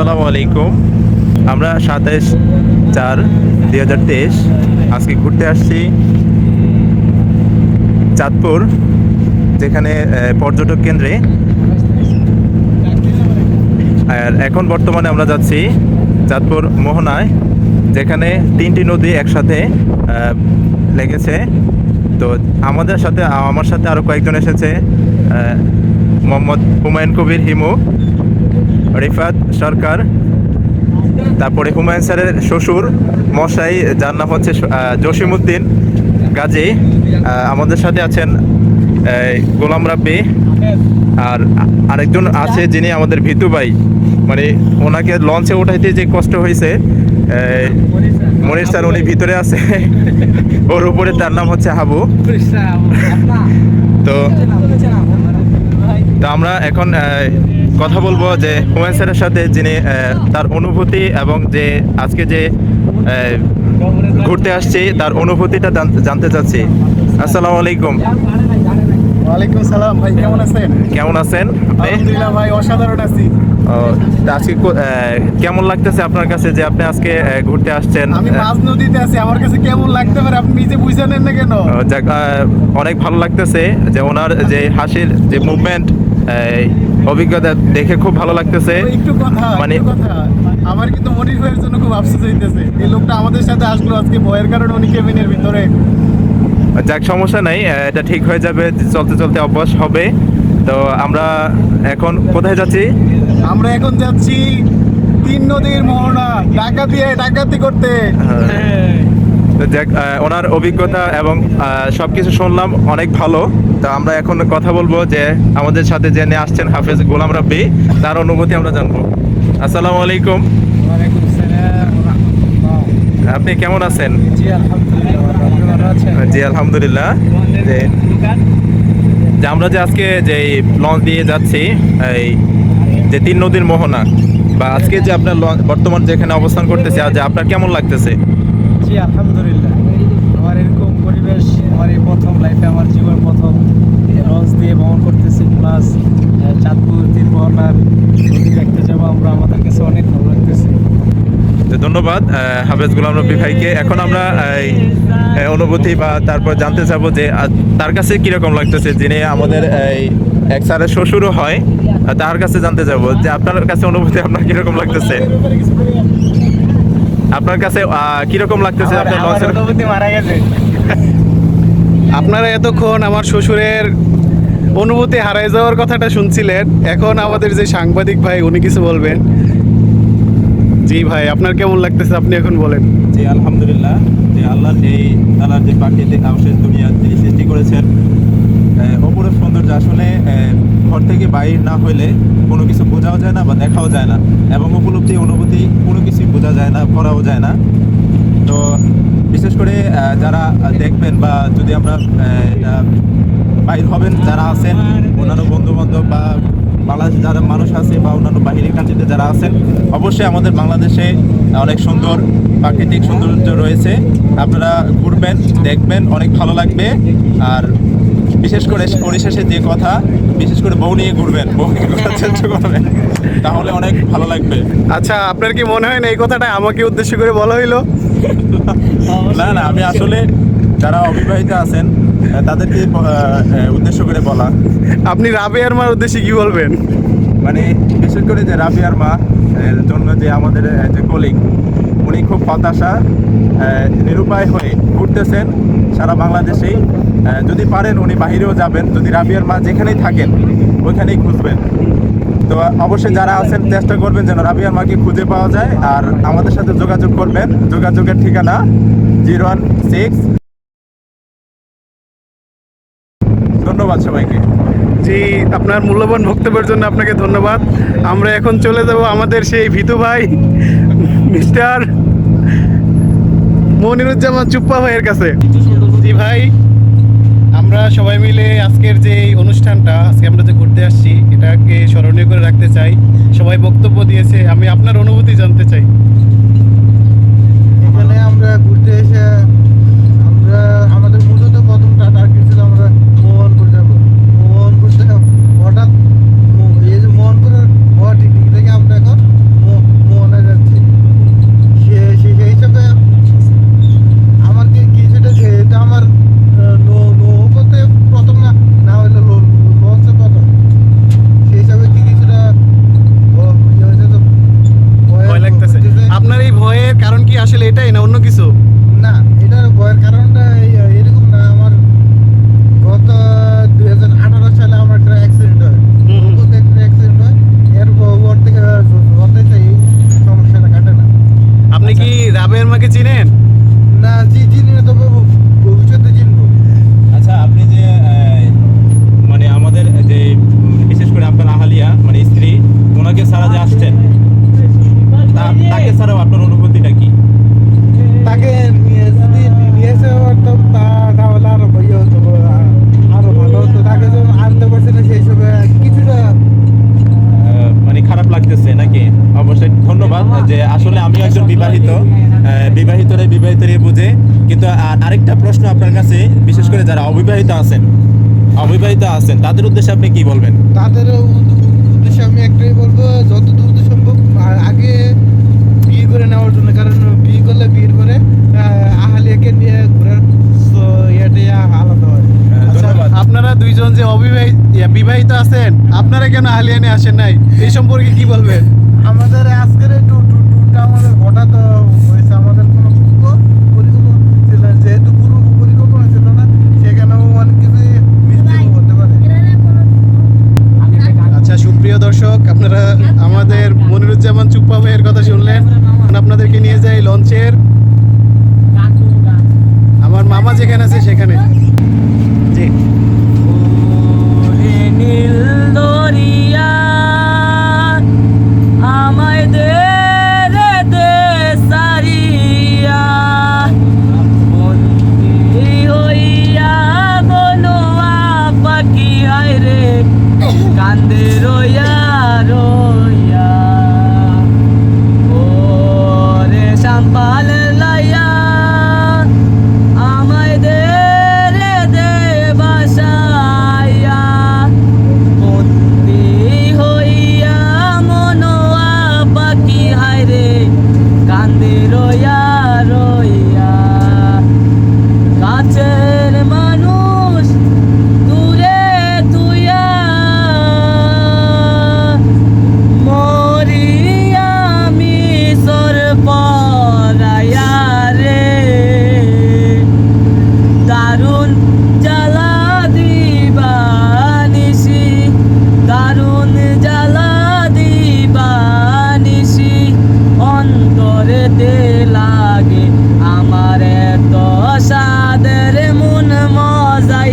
আসসালামু আলাইকুম। আমরা সাতাইশ চার দুই হাজার তেইশ আজকে ঘুরতে আসছি চাঁদপুর, যেখানে পর্যটক কেন্দ্রে। আর এখন বর্তমানে আমরা যাচ্ছি চাঁদপুর মোহনায়, যেখানে তিনটি নদী একসাথে লেগেছে। তো আমাদের সাথে, আমার সাথে আরও কয়েকজন এসেছে মোহাম্মদ হুমায়ুন কবির, হিমু। রিফাত সরকার তারপরে হুমায়ুন স্যারের শ্বশুর মশাই যার নাম হচ্ছে আহ, জসিমউদ্দিন গাজী আমাদের সাথে আছেন গোলাম রাব্বি আর আরেকজন আছে যিনি আমাদের ভিতু ভাই। মানে ওনাকে লঞ্চে ওঠাইতে যে কষ্ট হয়েছে মনির স্যার উনি ভিতরে আছে ওর উপরে তার নাম হচ্ছে হাবু। তো তো আমরা এখন কথা বলব যে হুমায়ুন স্যারের সাথে যিনি তার অনুভূতি এবং যে আজকে যে ঘুরতে আসছি, তার অনুভূতিটা জানতে চাচ্ছি। আসসালামু আলাইকুম। ওয়ালাইকুম সালাম ভাই কেমন আছেন? কেমন আছেন আলহামদুলিল্লাহ ভাই অসাধারণ আছি। আজকে কেমন লাগতেছে আপনার কাছে যে আপনি আজকে ঘুরতে আসছেন? আমি মাঝ নদীতে আছি আমার কাছে কেমন লাগতে পারে আপনি নিজে বুঝে নেন না কেন? যাক, অনেক ভালো লাগতেছে যে ওনার যে হাসির যে মুভমেন্ট অভিজ্ঞতা দেখে খুব ভালো লাগতেছে। একটু কথা মানে- কথা। আমার কিন্তু মনির ভাইয়ের জন্য খুব আফসোস হইতেছে। এই লোকটা আমাদের সাথে আসলো আজকে ভয়ের কারণে উনি কেবিনের ভিতরে। যাক সমস্যা নাই এটা ঠিক হয়ে যাবে চলতে চলতে অভ্যাস হবে। তো আমরা এখন কোথায় যাচ্ছি? আমরা এখন যাচ্ছি তিন নদীর মোহনা ডাকাতি ডাকাতি করতে। তো যাক ওনার অভিজ্ঞতা এবং সব কিছু শুনলাম অনেক ভালো। তো আমরা এখন কথা বলব যে আমাদের সাথে জেনে আসছেন হাফেজ গোলাম রাব্বি তার অনুভূতি আমরা জানব। আসসালামু আলাইকুম। ওয়ালাইকুম আপনি কেমন আছেন? জি আলহামদুলিল্লাহ যে আমরা যে আজকে যে লঞ্চ দিয়ে যাচ্ছি এই যে তিন নদীর মোহনা বা আজকে যে আপনার বর্তমান যেখানে অবস্থান করতেছে আজ আপনার কেমন লাগতেছে? জি আলহামদুলিল্লাহ। আমার এরকম পরিবেশ আমার এই প্রথম লাইফে আমার জীবন প্রথম লঞ্চ দিয়ে ভ্রমণ করতেছি। প্লাস চাঁদপুর তিনমহলার নদী দেখতে যাব আমরা আমাদের কাছে অনেক ভালো ধন্যবাদ হাফেজ গোলাম রব্বি ভাইকে। এখন আমরা এই, অনুভূতি বা তারপর জানতে চাবো যে তার কাছে কীরকম লাগতেছে যিনি আমাদের এই এক স্যারের শ্বশুরও হয় তার কাছে জানতে যাব যে আপনার কাছে অনুভূতি আপনার কীরকম লাগতেছে? আপনার কাছে কীরকম লাগতেছে আপনার লঞ্চের অনুভূতি মারা গেছে। আপনারা এতক্ষণ আমার শ্বশুরের অনুভূতি হারাই যাওয়ার কথাটা শুনছিলেন। এখন আমাদের যে সাংবাদিক ভাই উনি কিছু বলবেন। জি ভাই, আপনার কেমন লাগতেছে? আপনি এখন বলেন। জি, আলহামদুলিল্লাহ। যে আল্লাহ এই আল্লাহর যে প্রাকৃতিক আবশেষ দুনিয়া তিনি সৃষ্টি করেছেন অপরূপ সৌন্দর্য আসলে ঘর থেকে বাইর না হইলে কোনো কিছু বোঝাও যায় না বা দেখাও যায় না এবং উপলব্ধি, অনুভূতি কোনো কিছুই বোঝা যায় না, করাও যায় না। তো বিশেষ করে যারা দেখবেন বা যদি আমরা বাইর হবেন, যারা আছেন, অন্যান্য বন্ধু বান্ধব বা বাংলাদেশে যারা মানুষ আছে বা অন্যান্য বাহিরি কান্ট্রিতে যারা আছেন অবশ্যই আমাদের বাংলাদেশে অনেক সুন্দর প্রাকৃতিক সৌন্দর্য রয়েছে। আপনারা ঘুরবেন দেখবেন অনেক ভালো লাগবে। আর বিশেষ করে পরিশেষে যে কথা বিশেষ করে বউ নিয়ে ঘুরবেন বউ নিয়ে ঘোরার চেষ্টা করবেন তাহলে অনেক ভালো লাগবে। আচ্ছা আপনার কি মনে হয় না এই কথাটা আমাকে উদ্দেশ্য করে বলা হইল? না না আমি আসলে যারা অবিবাহিত আছেন তাদেরকে উদ্দেশ্য করে বলা। আপনি রাবেয়ার মার উদ্দেশ্যে কি বলবেন? মানে বিশেষ করে যে রাবিয়ার মা এর জন্য যে আমাদের যে কলিগ উনি খুব হতাশা নিরুপায় হয়ে ঘুরতেছেন সারা বাংলাদেশেই। যদি পারেন উনি বাহিরেও যাবেন যদি রাবিয়ার মা যেখানেই থাকেন ওইখানেই খুঁজবেন। তো অবশ্যই যারা আছেন চেষ্টা করবেন যেন রাবিয়ার মাকে খুঁজে পাওয়া যায়। আর আমাদের সাথে যোগাযোগ করবেন। যোগাযোগের ঠিকানা জিরো ওয়ান সিক্স ধন্যবাদ সবাইকে জি আপনার মূল্যবান বক্তব্যের জন্য আপনাকে ধন্যবাদ। আমরা এখন চলে যাব আমাদের সেই ভিতু ভাই মিস্টার মনিরুজ্জামান চুপ্পা ভাইয়ের কাছে। জি ভাই আমরা সবাই মিলে আজকের যে অনুষ্ঠানটা আজকে আমরা যে ঘুরতে আসছি এটাকে স্মরণীয় করে রাখতে চাই। সবাই বক্তব্য দিয়েছে আমি আপনার অনুভূতি জানতে চাই এখানে আমরা ঘুরতে এসে আমরা আমাদের মূলত প্রথম টার্গেট ছিল আমরা মোহনপুর যাব মোহনপুর থেকে হঠাৎ মো- এই যে মোহনপুরের গুয়াহাটি থেকে আমরা এখন মো- আসলে এটাই না অন্য কিছু না এটার ভয়ের কারণটা এই- এরকম না আমার গত দুই হাজার আঠারো সালে আমার একটা অ্যাক্সিডেন্ট হয় হুম, হুম। বহুত একটা অ্যাক্সিডেন্ট হয় এর পর থেকে হতে চাই এই সমস্যাটা কাটে না আপনি কি রাবের মাকে চিনেন না জি চিনি না তবে ভবিষ্যতে চিনবো আচ্ছা আপনি যে আহ, মানে আমাদের যে উম, বিশেষ করে আপনার আহালিয়া মানে স্ত্রী ওনাকে ছাড়া যে আসছেন তা- তাকে ছাড়াও আপনার অনুভূতিটা কি তাকে নিয়ে যদি নিয়ে এসে পারতাম তা- তাহলে আরও ইয়ে হতো আ- আরও ভালো হতো তাকে যখন আনতে পারছে না সেই সময় কিছুটা আহ, মানে খারাপ লাগতেছে নাকি অবশ্যই ধন্যবাদ যে আসলে আমিও একজন বিবাহিত আহ, বিবাহিতরাই বিবাহিতরাই বুঝে কিন্তু আর আরেকটা প্রশ্ন আপনার কাছে বিশেষ করে যারা অবিবাহিত আছেন। অবিবাহিত আছেন তাদের উদ্দেশ্যে আপনি কি বলবেন? তাদের উদ্দেশ্যে আমি একটাই বলব যত দ্রুত সম্ভব আগে বিয়ে করে নেওয়ার জন্য কারণ বিয়ে করলে বিয়ের পরে আহ, আহালিয়াকে নিয়ে ঘোরার ইয়েটাই আলাদা হয়। আচ্ছা, আপনারা দুইজন যে অবিবাহিত বিবাহিত আছেন আপনারা কেন আলিয়ানে আসেন নাই? এই সম্পর্কে কি বলবেন? আমাদের আজকের ট্যুর ট্যুর- ট্যুরটা আমাদের হঠাৎ আহ, হয়েছে আমাদের কোনো পূর্ব পরিকল্পনা ছিল না। যেহেতু পূর্ব পরিকল্পনা ছিল না সেখানেও অনেক কিছু মিস্টেক হতে পারে আচ্ছা সুপ্রিয় দর্শক আপনারা আমাদের মনিরুজ্জামান চুপ্পা ভাইয়ের কথা শুনলেন। আপনাদেরকে নিয়ে যাই লঞ্চের। আমার মামা যেখানে আছে, সেখানে। জি। দরিয়া, আমায় দে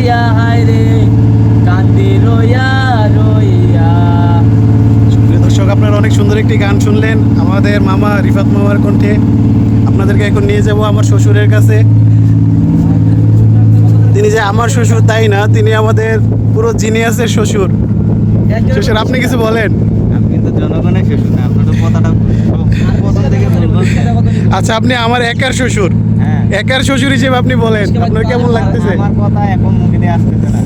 মজাইয়া হায় রে। কান্দি রইয়া রইয়া। দর্শক আপনারা অনেক সুন্দর একটি গান শুনলেন। আমাদের মামা রিফাত মামার কণ্ঠে আপনাদেরকে এখন নিয়ে যাব আমার শ্বশুরের কাছে। তিনি যে আমার শ্বশুর তাই না? তিনি আমাদের পুরো জিনিয়াসের শ্বশুর। শ্বশুর আপনি কিছু বলেন? জনগণের শ্বশুর কথাটা আচ্ছা আপনি আমার একার শ্বশুর। একার শ্বশুর হিসেবে আপনি বলেন আপনার কেমন লাগতেছে? আমার কথা এখন মুখে দিয়ে আসতেছে না।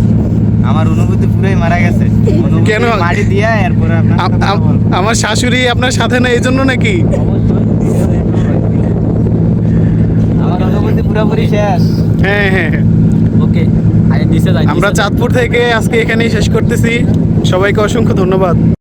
আমার অনুভূতি পুরাই মারা গেছে। কেন? মারি দিয়া এরপরে। আমার শাশুড়ি আপনার সাথে না এই জন্য নাকি? আমার অনুভূতি পুরোপুরি শেষ। হ্যাঁ হ্যাঁ হ্যাঁ। ওকে আমরা চাঁদপুর থেকে আজকে এখানেই শেষ করতেছি। সবাইকে অসংখ্য ধন্যবাদ।